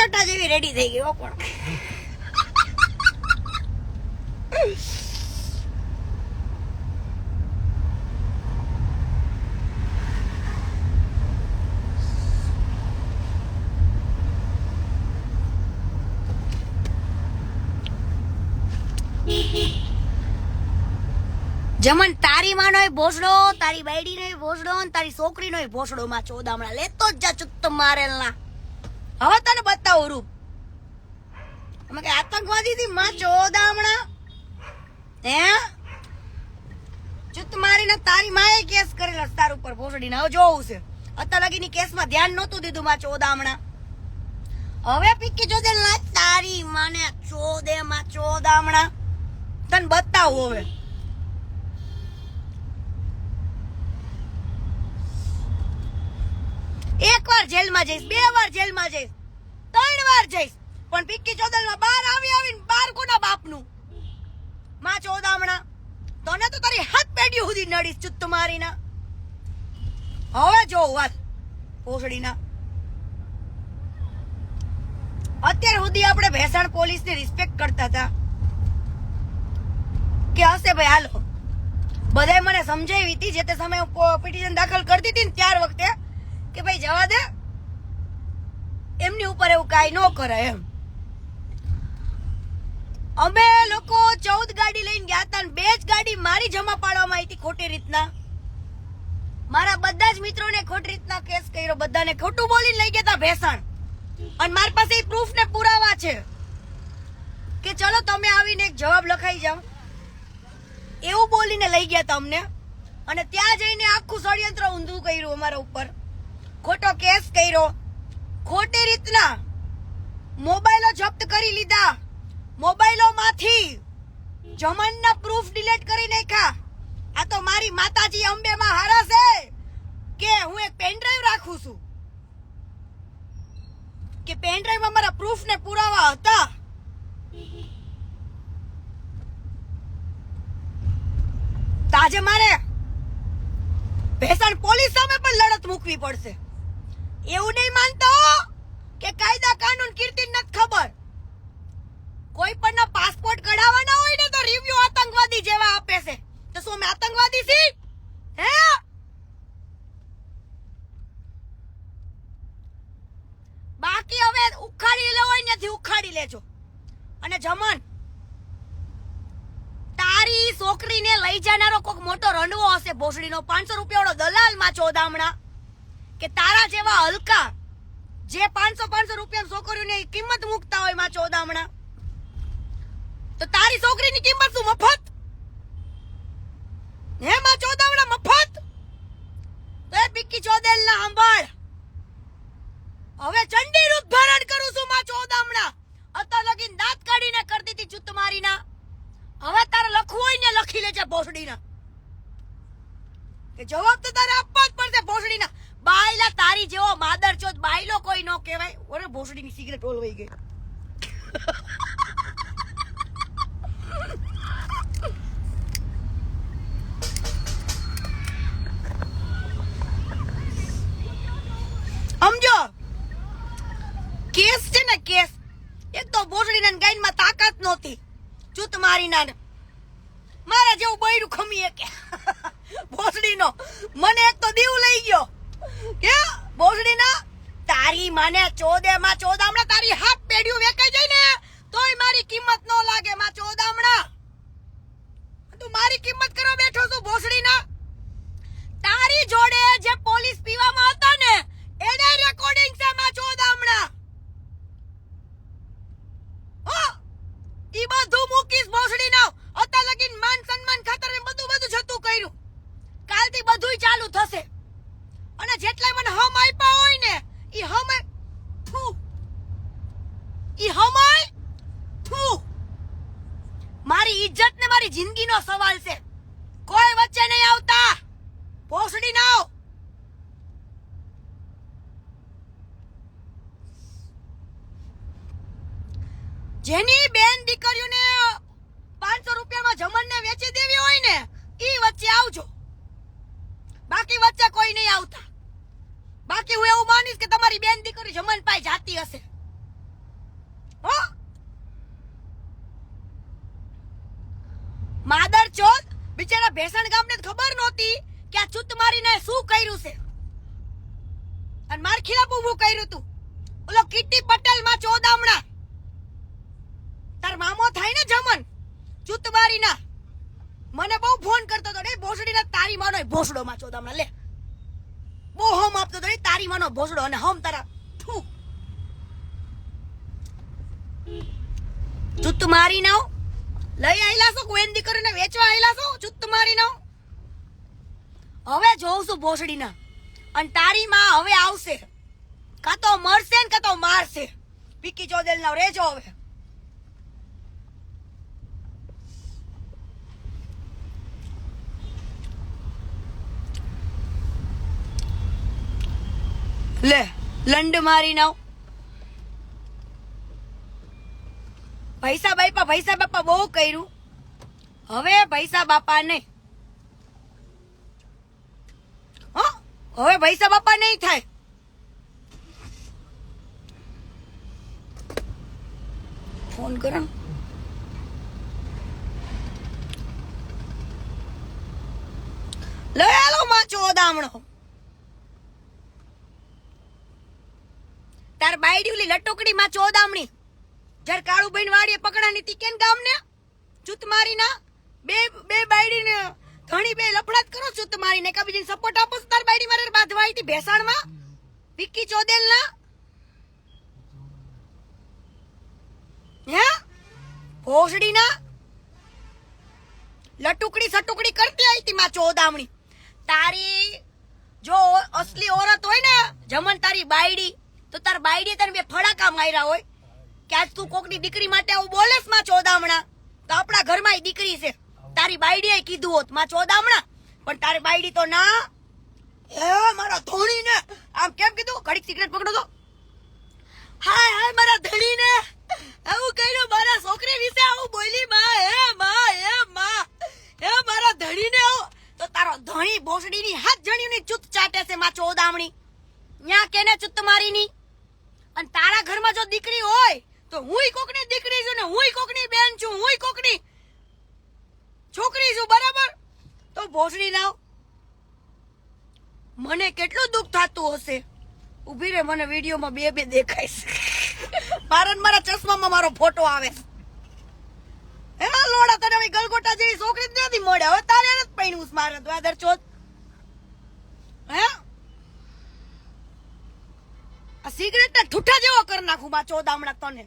ટમાટા જેવી રેડી થઈ ગઈ પણ. જમન તારી માનો ભોસડો, તારી ભોસડો ને તારી છોકરીનો ભોસડો માં ચોદામણા લેતો જ જા ચુત્ત મારેલના હવે તને બતાવું રૂપ. અમે કઈ આતંકવાદી થી? માં ચોદામણા હે? ચુત મારીને તારી માએ કેસ કરેલો તાર ઉપર ભોસડીને. હવે જોવું છે. અત્યાર લગીની કેસમાં ધ્યાન નહોતું દીધું માં ચોદામણા હવે પીકી ના તારી. માને ચોદે માં ચોદામણા તને બતાવું હવે એક વાર જેલમાં જઈશ, બે વાર જેલમાં જઈશ, ત્રણ વાર જઈશ. પણ પિક્કી ચોદલમાં બાર આવી આવીને બાર કોના બાપનું? માં ચોદામણા, તને તો તારી હાથ પેઢી સુધી નડીશ ચુત્ત મારીના. હવે જો વાત પોસડીના અત્યાર સુધી આપણે ભેસાણ પોલીસની રિસ્પેક્ટ કરતા હતા. કે હશે ભાઈ, હાલો. બધાય મને સમજાવી હતી, જે તે સમયે હું પિટિશન દાખલ કરતી હતી ને ત્યાર વખતે, કે ભાઈ જવા દે એમની ઉપર એવું કાંઈ ન કરે એમ. અમે લોકો ચૌદ ગાડી લઈને ગયા હતા બે જ ગાડી મારી જમા પાડવામાં આવી હતી ખોટી રીતના. મારા બધા જ મિત્રોને ખોટી રીતના કેસ કર્યો, બધાને ખોટું બોલીને લઈ ગયા હતા ભેસાણ. અને મારી પાસે પ્રૂફ ને પુરાવા છે કે ચલો તમે આવીને એક જવાબ લખાઈ જાઓ. એવું બોલીને લઈ ગયા હતા અમને. અને ત્યાં જઈને આખું ષડયંત્ર ઊંધું કર્યું અમારા ઉપર. ખોટો કેસ કર્યો. ખોટી રીતના મોબાઈલો જપ્ત કરી લીધા. મોબાઈલોમાંથી જમનના પ્રૂફ ડિલીટ કરી નાખ્યા. આ તો મારી માતાજી અંબેમાં હારા છે કે હું એક પેનડ્રાઈવ રાખું છું? કે પેનડ્રાઈવમાં મારા પ્રૂફ ને પુરાવા હતા? તાજે મારે ભેસાણ પોલીસ સામે પણ લડત મૂકવી પડશે. એવું નહીં માનતો? કે કાયદા કાનૂન કીર્તિ નથી ખબર. કોઈ પણ ના પાસપોર્ટ કઢાવવાના હોય ને તો રિવ્યુ આતંકવાદી જેવા આપે છે. તો શું અમે આતંકવાદી છી હે? બાકી હવે ઉખાડી લેવો હોય ત્યાંથી ઉખાડી લેજો. અને જમન, તારી છોકરીને લઈ જનારો કોક મોટો રંડવો હશે ભોસડીનો. પાંચસો રૂપિયાવાળો દલાલમાં ચોદામણા કે તારા જેવા હલકા જે પાંચસો પાંચસો રૂપિયા છોકરીઓની કિંમત મૂકતા હોયમાં ચોદામણા, તો તારી છોકરીની કિંમત શું, મફત? હે માં ચોદામણા, મફત? તો એ ચોદેલ ના સાંભળ હવે ચંડી રૂપ ધારણ કરું છું માં ચોદામણા. અત્યાર લગીન દાંત કાઢીને કરતી હતી ચુત્ત મારીના. હવે તારે લખવું હોય ને લખી લેજે ભોસડીના. કે જવાબ તો તારે આપવા જ પડશે ભોસડીના. બાયલા તારી જેવો માદર ચોથ બાયલો કોઈ નો કહેવાય. ઓરે ભોસડીની સિગરેટ ઓલવાઈ ગઈ. સમજો? કેસ છે ને કેસ. એક તો ભોસડીના ગાયનમાં તાકાત નહોતી. ચૂત મારીના ને. મારા જેવું બૈરું ખમી કે. ભોસડીનો. મને એક તો દીવ લઈ ગયો. કે તારી માને ચોદે માં ચોદામણા તારી હાથ પેઢ્યું વેકાઈ જાય તોય મારી કિંમત ન લાગે માં ચોદામણા. તું મારી કિંમત કરવા બેઠો છું ભોસડીના? તારી જોડે જે પોલીસ પીવામાં હતા ને, એને રેકોર્ડિંગ છે માં ચોદામણા. ઓ ઈ બધું જેની બેન દીકરીઓને પાંચસો રૂપિયામાં જમણને વેચી દેવી હોય ને એ વચ્ચે આવજો. બાકી વચ્ચે કોઈ નહીં આવતા. બાકી હું એવું માનીશ કે તમારી બેન દીકરી જમણ પાય જાતી હશે. હો? માદર ચોથ બિચારા ભેસણ ગામને ખબર નહોતી કે આ ચૂત મારીને શું કર્યું છે. અને માર ખિલાફ ઉભું કર્યું તું. ઓલો કિટ્ટી પટેલમાં ચોદામણા તાર મામો થાય ને જમન? ચૂત મારીના મને બહુ ફોન કરતો હતો ભોસડી ના તારી માનો ભોસડો માં ચોદામણા લે. બહુ હમ આપતો હતો ને તારી માનો ભોસડો અને હમ તારા થૂ. ચૂત મારી નાવ લઈ આયલા છો કોઈન દીકરીને વેચવા આયલા છો ચૂત મારી નાવ હવે જોઉં છું ભોસડીના. અને તારી માં હવે આવશે. કાં તો મરશે ને કાં તો મારશે. પીકી ચોદેલ ના રેજો હવે. લે, લંડ મારી નાવ. પૈસા બાપા પૈસા બાપા બહુ કર્યું. હવે પૈસા બાપા હં? હવે પૈસા બાપા નહીં થાય. ફોન કરો લે આલો માં ચોદામણો. તાર બાયડીલી લટોકડી માં ચોદામણી. જ્યારે કાળુબેન વાડીએ પકડાની તી કેન ગામને? ચૂત મારીના? બે બે બાયડી ને ઘણી બે લફડાત કરો ચૂત મારીને. કબીજીને સપોર્ટ આપો તાર બાયડી મારે બાંધવાઈ હતી ભેસાણમાં? વિક્કી ચોદેલ ના હે? ભોસડી ના લટુકડી સટુકડી કરતી આવી હતી માં ચોદામણી. તારી જો અસલી ઓરત હોય ને, જમન તારી બાયડી તો તાર બાયડી તને બે ફડાકા માર્યા હોય કે આજ તું કોકની દીકરી માટે આવું બોલેસમાં ચોદામણા? તો આપણા ઘરમાં એ દીકરી છે. તારી બાયડીએ કીધું હોતમાં ચોદામણા? પણ તારી બાયડી તો ના. હે, મારા ધોણીને. આમ કેમ કીધું? ઘડીક સિગરેટ પકડો તો. હાય હાય, મારા ધણીને. આવું કર્યું મારા છોકરી વિશે આવું બોલી માં. હે માં હે માં. હે, મારા ધણીને તો તારો ધણી ભોસડીની હાથ જણીની ચૂત ચાટે છે, માં ચોદામણી. ન્યા કેને ચૂત મારીની? અને તારા ઘરમાં જો દીકરી હોય, તો હુંય કોકની દીકરી છું ને હુંય કોકની બેન છું, હુંય કોકની છોકરી છું, બરાબર? તો ભોસડી લાવ. મને કેટલું દુઃખ થતું હશે. ઊભી રે, મને વિડીયોમાં બે બે દેખાય છે. મારા મારા ચશ્મામાં મારો ફોટો આવે હે, લોડા તને હવે ગલગોટા જેવી છોકરી જ નથી મળે હવે તારે જ પૈણું મારે દ્વાદર ચોથ. હે? સિગરેટ ને ઠૂઠા જેવો કરી નાખું માં ચોદામણા તને.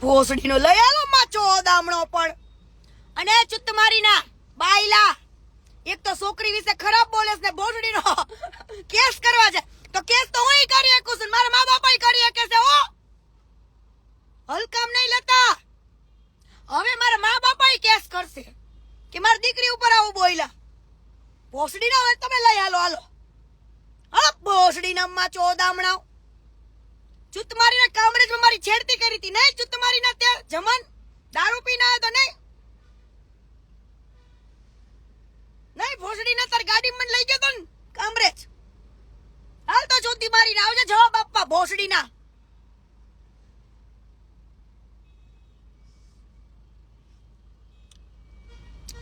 ભોસડીનો લઈ આવો માં ચોદામણો પણ. અને ચુત મારી ના બાયલા. એક તો છોકરી વિશે ખરાબ બોલે ને ભોસડીનો કેસ કરવા છે. તો કેસ તો હું કરી શકું મારા મા બાપા કરી શકે છે હો. હલકામ નહીં લેતા. હવે મારા મા બાપા કેસ કરશે. કે મારી દીકરી ઉપર આવું બોલ્યા? ભોસડી ના હોય તમે લઈ હાલો હાલો. હા, ભોસડી ના માં ચોદામણા ચુત કામરેજ કામરેજમાં મારી છેડતી કરી હતી. નહીં ચુત મારીને ત્યાં જમન, દારૂ પીને આવ્યો તો નહીં. નહીં ભોસડી ના તાર ગાડી મને લઈ ગયો તો કામરેજ હાલ તો ચોથી મારીને આવજે, જવાબ આપવા ભોસડી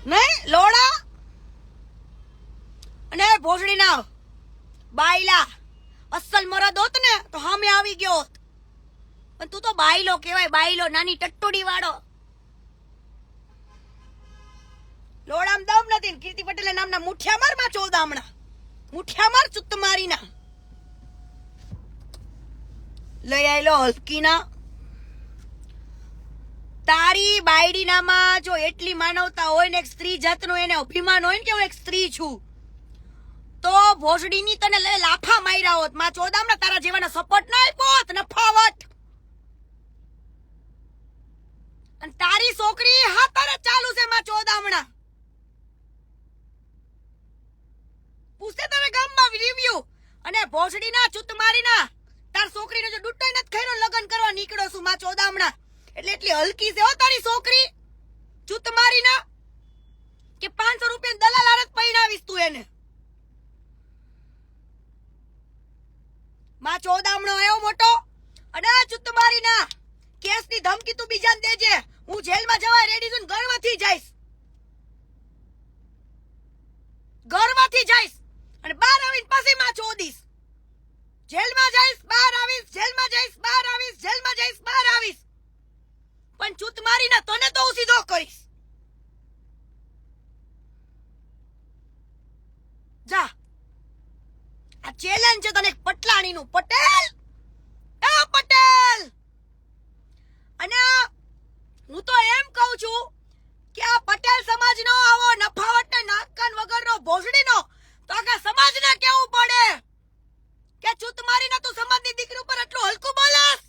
નહીં, લોડા. અને ભોસડી ના બાયલા. અસલ મરદ હોત ને, તો સામે આવી ગયો હોત. પણ તું તો બાયલો કહેવાય, બાયલો, નાની ટટ્ટોડી વાળો. લોડામ દમ નથી કીર્તિ પટેલ નામના મુઠિયા મારમાં ચોદામણા મુઠિયા માર ચુત્ત મારીના લઈ આયલો હલકીના. તારી બાયડીનામાં જો એટલી માનવતા હોય ને એક સ્ત્રી જાતનું એને અભિમાન હોય ને કે હું એક સ્ત્રી છું, તો ભોસડીની તને લાફા માર્યા હોત, માં ચોદામણા તારા જેવાના સપોર્ટ ના હોત ફાવત અને તારી છોકરી હાથારે ચાલુ છે, માં ચોદામણા. પૂછે તારા ગામમાં રિવ્યુ અને ભોસડીના ચૂત મારીના તાર છોકરીનો જો ડૂટો નથી ખૈરો લગ્ન કરવા નીકળો છું, માં ચોદામણા. એટલે એટલી હલકી છે હો તારી છોકરી. ચૂત મારી ના. કે પાંચસો રૂપિયા દલાલ આરત પૈણાવીશ તું એને. માં ચોદામણો આવ્યો મોટો. અને ચૂત મારી ના. કેસની ધમકી તું બીજાને દેજે. હું જેલમાં જવા રેડી છું ગર્વથી જઈશ. ગર્વથી જઈશ. અને બહાર આવીને પછી માં ચોદીશ. જેલમાં જઈશ, બહાર આવીશ, જેલમાં જઈશ, બહાર આવીશ, જેલમાં જઈશ, બહાર આવીશ. પણ ચૂત મારીને તને તો હું સીધો કરીશ. જા. આ ચેલેન્જ છે તને પટલાણીનું. પટેલ! એ પટેલ! અને હું તો એમ કહું છું કે આ પટેલ સમાજનો આવો નફાવટ ને નાકકાન વગરનો ભોસડીનો, તો આખા સમાજને કેવું પડે? કે ચૂત મારીને તું સમાજની દીકરી ઉપર એટલું હલકું બોલસ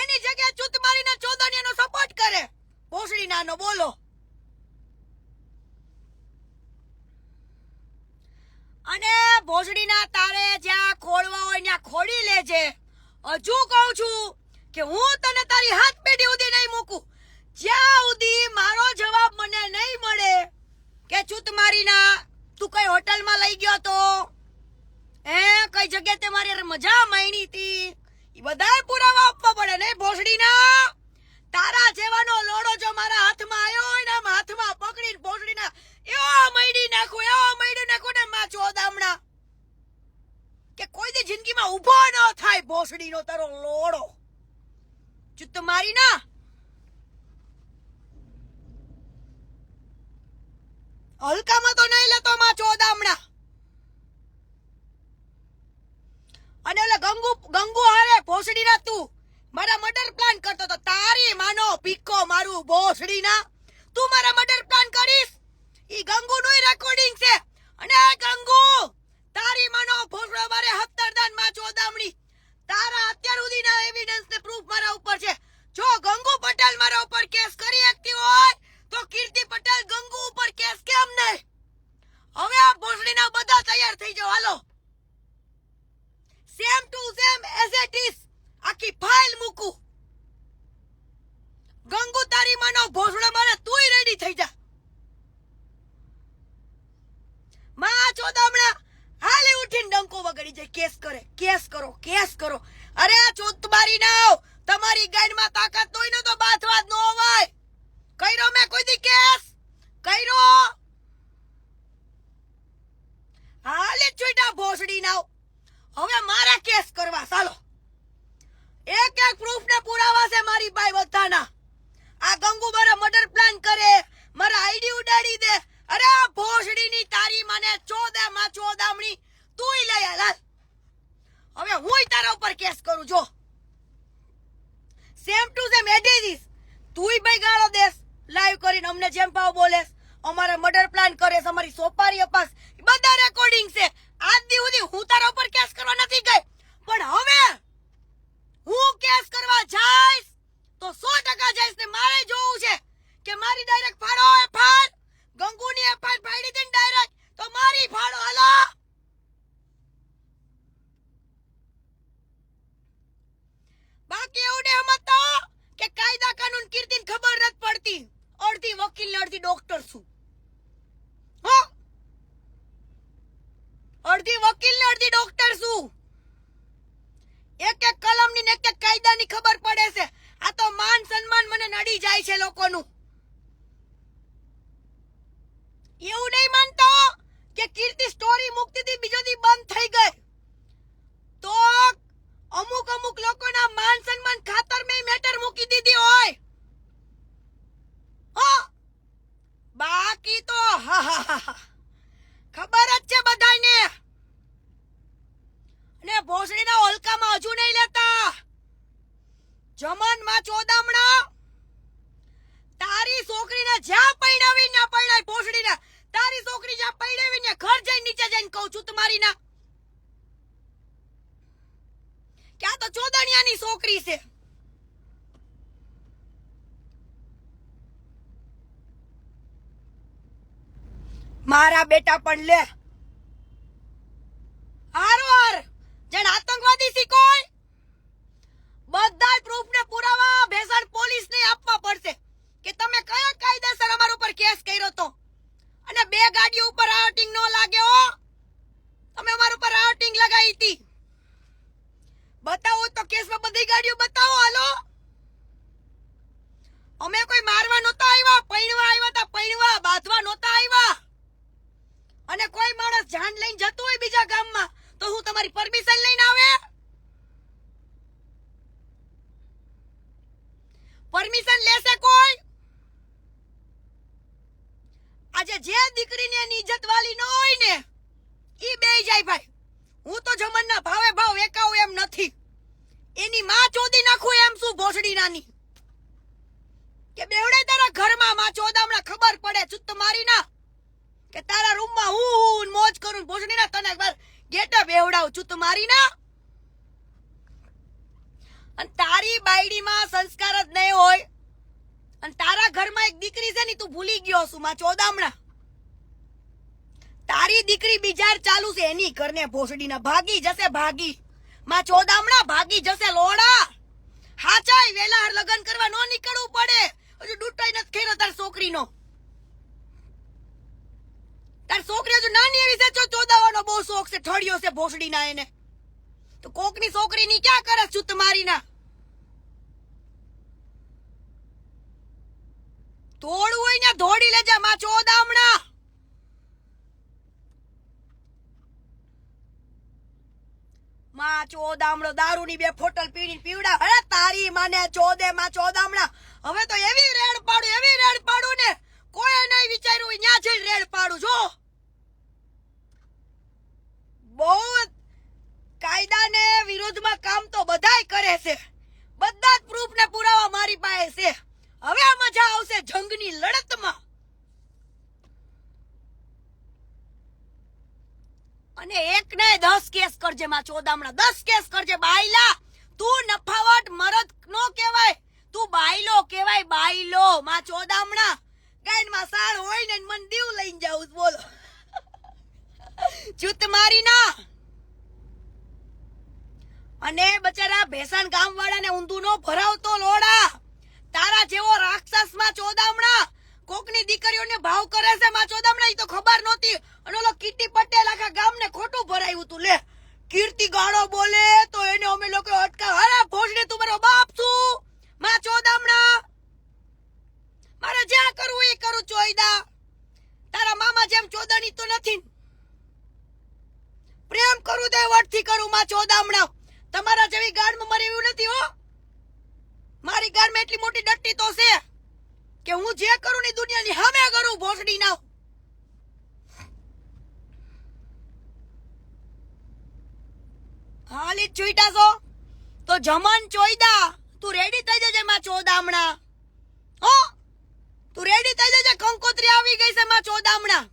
એની જગ્યાએ ચૂત મારીને ચોદનિયાનો સપોર્ટ કરે. ભોસડી નાનો, બોલો. અને ભોસડીના તારે જ્યાં ખોળવા હોય ત્યાં ખોડી લેજે. હજુ કહું છું કે હું તને તારી હાથ પેઢી સુધી નહીં મૂકું. જ્યાં સુધી મારો જવાબ મને નહીં મળે કે ચૂત મારીના તું કઈ હોટલમાં લઈ ગયો તો? હે, કઈ જગ્યાએ તે મારી મજા માણી હતી? એ પુરાવા આપવા પડે ને ભોસડીના? તારા જેવાનો લોડો જો મારા હાથમાં આવ્યો હોય ને હાથમાં પકડીને ભોસડીના, એવો મૈડી નાખું, એવો મૈડી નાખું ને માં ચોદામણા કે કોઈ દી જિંદગીમાં ઊભો ન થાય ભોસડીનો તારો લોડો. ચુત્ત મારી ના હલકામાં તો નહીં લેતો માં ચોદામણા અને ઓલે ગંગુ ગંગુ હારે ભોસડી ના તું મારા મર્ડર પ્લાન કરતો તો તારી માનો પીકો ભોસડી ના તું મારા મર્ડર પ્લાન કરીશ? ઈ ગંગુ નું રેકોર્ડિંગ છે. અને ગંગુ, તારી માનો ભોસડો મારે હફતરદાનમાં ચોદામણી તારા અત્યાર સુધીના એવિડન્સ ને પ્રૂફ મારા ઉપર છે. જો ગંગુ પટેલ મારા ઉપર કેસ કરી શકતી હોય, તો કીર્તિ પટેલ ગંગુ ઉપર કેસ કેમ નહીં? હવે આ ભોસડીના બધા તૈયાર થઈ જાવ હાલો. Same to same as it is આખી ફાઇલ મૂકું. માનો ભોસડો મારે તુંય રેડી થઈ જા. માં ચોદામણા હાલી ઉઠીને ડંકો વગાડી જાય. કેસ કરે, કેસ કરો કેસ કરો. અરે આ ચોતબારી નાવ તમારી ગાઈડમાં તાકાત હોય ન તો બાથવા જ ન હોય. કર્યો મેં કોઈ દી કેસ? કર્યો? હાલે છોટા ભોસડી નાવ હવે મારા કેસ કરવા, ચાલો. મારા બેટા પણ લે. હારો હાર જેને આતંકવાદી શીખોય બધા પ્રૂફ ને પુરાવા ભેસાણ પોલીસ ને આપવા પડશે. કે તમે કયા કાયદેસર અમારા ઉપર કેસ કર્યો તો? અને બે ગાડીઓ ઉપર રાયોટિંગ નો લાગ્યો તમે અમારા ઉપર રાયોટિંગ લગાવી હતી. બતાવો તો કેસમાં બધી ગાડીઓ બતાવો, હાલો. અમે કોઈ મારવા નહોતા આવ્યા, પૈણવા આવ્યા હતા પૈણવા બાંધવા નહોતા અને કોઈ માણસ જાન લઈને જતો હોય બીજા ગામમાં, તો હું તમારી પરમિશન લઈને આવે? પરમિશન લેશે કોઈ? આજે જે દીકરીને એની ઇજ્જત વાલી ન હોય ને, ઈ બે જાય ભાઈ. હું તો જમનના ભાવે ભાવ એકાઉ એમ નથી. એની માં ચોદી નાખું એમ શું ભોસડી નાની? કે બેવડે તારા ઘરમાં માં ચોદામણા ખબર પડે ચુત્ત મારી ના. કે તારા રૂમમાં હું હું મોજ કરું ને ના તને એકવાર ગેટા છું તું મારી ના. અને તારી બાયડીમાં સંસ્કાર જ નહીં હોય. અને તારા ઘરમાં એક દીકરી છે ને તું ભૂલી ગયો છું, માં ચોદામણા. તારી દીકરી બીજાર ચાલુ છે, એની ઘરને ભોસડીના ભાગી જશે, ભાગી. માં ચોદામણા, ભાગી જશે લોડા. હાચાય વેલા લગન કરવા નો નીકળવું પડે. હજુ ડૂટાઈ નથી ખેર તાર છોકરીનો. તાર છોકરી હજુ નાની એવી છે ચો ચોદાવાનો બહુ શોખ છે, ઠળિયો છે ભોસડીના એને. તો કોકની છોકરીની ક્યાં કરે છું તમારી ના તોડવું હોય ને ધોડી લેજે માં ચોદામણા. માં ચોદામણો, દારૂની બે ફોટલ પીડી પીવડા હે તારી માને ચોદે માં ચોદામણા. હવે તો એવી રેડ પાડું એવી રેડ પાડું ને કોઈ નહીં વિચાર્યું? ત્યાં જઈને રેડ પાડું જો બહુ કાયદાને વિરોધમાં કામ તો બધાય કરે છે. બધા જ પ્રૂફ ને પુરાવા મારી પાસે છે. હવે મજા આવશે જંગની લડતમાં. અને એક ને દસ કેસ કરજે માં ચોદામણા. દસ કેસ કરજે, બાયલા. તું નફાવટ મરદ નો કહેવાય. તું બાયલો કહેવાય, બાયલો. માં ચોદામણા. ગાયન સાળ હોય ને મન દીવ લઈને જાઉં બોલો. ચૂત મારી ના. અને બચારા ભેસાણ ગામ વાળાને ઊંધું નો ભરાવતો લોડા. તારા જેવો રાક્ષસમાં ચોદામણા. કોકની દીકરીઓને ભાવ કરે છે માં ચોદામણા, ઈ તો ખબર નહોતી. અને ઓલો કીટી પટેલ આખા ગામને ખોટું ભરાયું તું લે, કીર્તિ ગાળો બોલે, તો એને અમે લોકો અટકા અરે ભોજને તું મારો બાપ છું. માં ચોદામણા. મારે જ્યાં કરવું એ કરું ચોયદા તારા મામા જેમ ચોદાની તો નથી. પ્રેમ કરું તો વટથી કરું, માં ચોદામણા તમારા જેવી ગાડમાં મરે એવું નથી, હો. મારી ગાડમાં એટલી મોટી ડટ્ટી તો છે કે હું જે કરું ને દુનિયાની હવે કરું, ભોસડી ના હાલી ચોઈટા છો. તો જમન ચોઈદા તું રેડી થઈ જજે, માં ચોદામણા હો. તું રેડી થઈ જજે? કંકોત્રી આવી ગઈ છે માં ચોદામણા.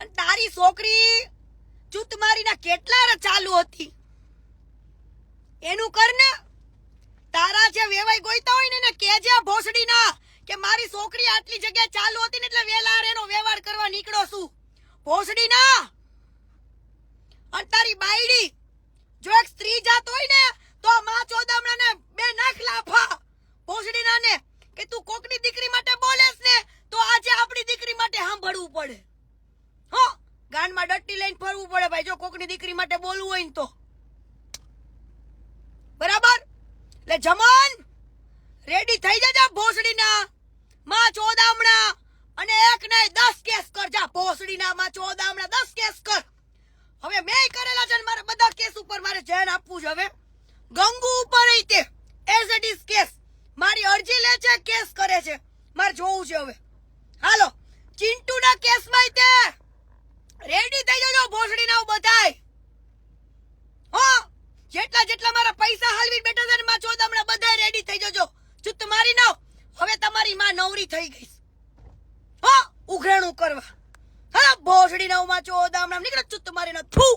અને તારી છોકરી ચૂત મારીના કેટલા ચાલુ હતી? એનું કર ને. તારા જે વેવાઈ ગોઈતા હોય ને એને કેજે ભોસડી ના કે મારી છોકરી આટલી જગ્યાએ ચાલુ હતી ને એટલે વેલા એનો વ્યવહાર કરવા નીકળો છું. ભોસડીના. અને તારી બાયડી, જો એક સ્ત્રી જાત હોય ને, તો માં ચોદામણાને બે નાખ લાફા. ભોસડીના ને કે તું કોકની દીકરી માટે બોલેસ ને, તો આજે આપણી દીકરી માટે સાંભળવું પડે. હો, ગાનમાં ડટ્ટી લઈને ફરવું પડે ભાઈ, જો કોકની દીકરી માટે બોલવું હોય ને તો. બરાબર? એટલે જમન રેડી થઈ જજા ભોસડીના માં ચોદામણા અને એક નહીં, દસ કેસ કર. જા ભોસડીના માં ચોદામણા, દસ કેસ કર. હવે મેં કરેલા છે મારે બધા કેસ ઉપર મારે ધ્યાન આપવું છે હવે. ગંગુ ઉપર તે એઝ ઇટ ઇઝ કેસ મારી અરજી લે છે, કેસ કરે છે. મારે જોવું છે હવે. હાલો, ચિંટુના કેસમાં તે રેડી થઈ જજો ભોસડીના બધાય. હો, જેટલા જેટલા મારા પૈસા હાલવી બેઠા છે ને માં ચોદામણા બધા રેડી થઈ જજો. ચુત મારી નાવ. હવે તમારી માં નવરી થઈ ગઈ હો, ઉઘરાણું કરવા. હા, ભોસડી નાવમાં ચોદામણા નીકળે ચુત મારી ના થૂ